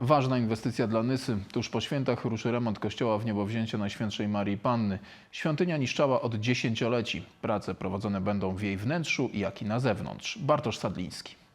Ważna inwestycja dla Nysy. Tuż po świętach ruszy remont kościoła w Niebowzięcie Najświętszej Marii Panny. Świątynia niszczała od dziesięcioleci. Prace prowadzone będą w jej wnętrzu, jak i na zewnątrz. Bartosz Sadliński.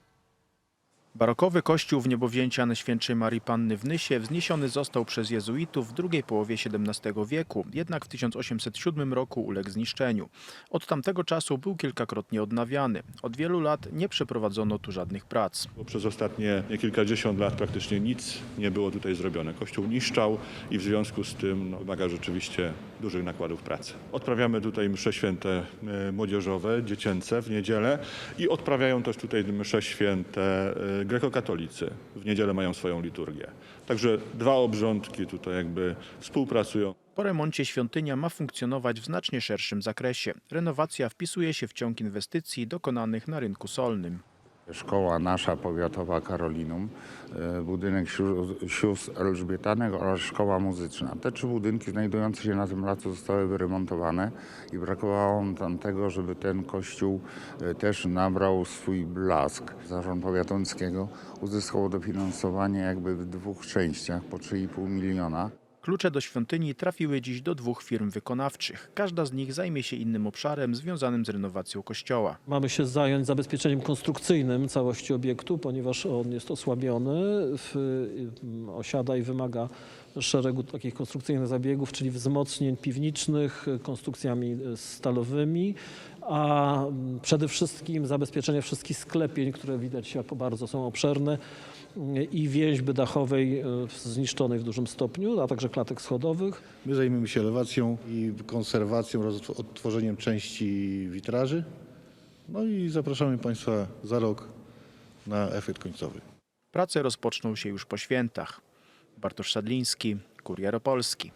Barokowy kościół w niebowzięcia Najświętszej Marii Panny w Nysie wzniesiony został przez jezuitów w drugiej połowie XVII wieku, jednak w 1807 roku uległ zniszczeniu. Od tamtego czasu był kilkakrotnie odnawiany. Od wielu lat nie przeprowadzono tu żadnych prac. Przez ostatnie kilkadziesiąt lat praktycznie nic nie było tutaj zrobione. Kościół niszczał i w związku z tym no, wymaga rzeczywiście dużych nakładów pracy. Odprawiamy tutaj msze święte e, młodzieżowe, dziecięce w niedzielę i odprawiają też tutaj msze święte e, grekokatolicy. W niedzielę mają swoją liturgię. Także dwa obrządki tutaj jakby współpracują. Po remoncie świątynia ma funkcjonować w znacznie szerszym zakresie. Renowacja wpisuje się w ciąg inwestycji dokonanych na rynku solnym. Szkoła nasza powiatowa Karolinum, e, budynek sióstr- Elżbietanek oraz szkoła muzyczna. Te trzy budynki znajdujące się na tym placu zostały wyremontowane i brakowało tam tego, żeby ten kościół e, też nabrał swój blask. Zarząd Powiatońskiego uzyskał dofinansowanie jakby w dwóch częściach po 3,5 miliona. Klucze do świątyni trafiły dziś do dwóch firm wykonawczych. Każda z nich zajmie się innym obszarem związanym z renowacją kościoła. Mamy się zająć zabezpieczeniem konstrukcyjnym całości obiektu, ponieważ on jest osłabiony, w, osiada i wymaga szeregu takich konstrukcyjnych zabiegów, czyli wzmocnień piwniczych y, konstrukcjami y, stalowymi, a mm, przede wszystkim zabezpieczenie wszystkich sklepień, które widać jako bardzo są obszerne y, i więźby dachowej zniszczonej w dużym stopniu, a także klatek schodowych. My zajmiemy się elewacją i konserwacją oraz odtworzeniem części witraży. No i zapraszamy Państwa za rok na efekt końcowy. Prace rozpoczną się już po świętach. Bartosz Sadliński, Kurier Opolski.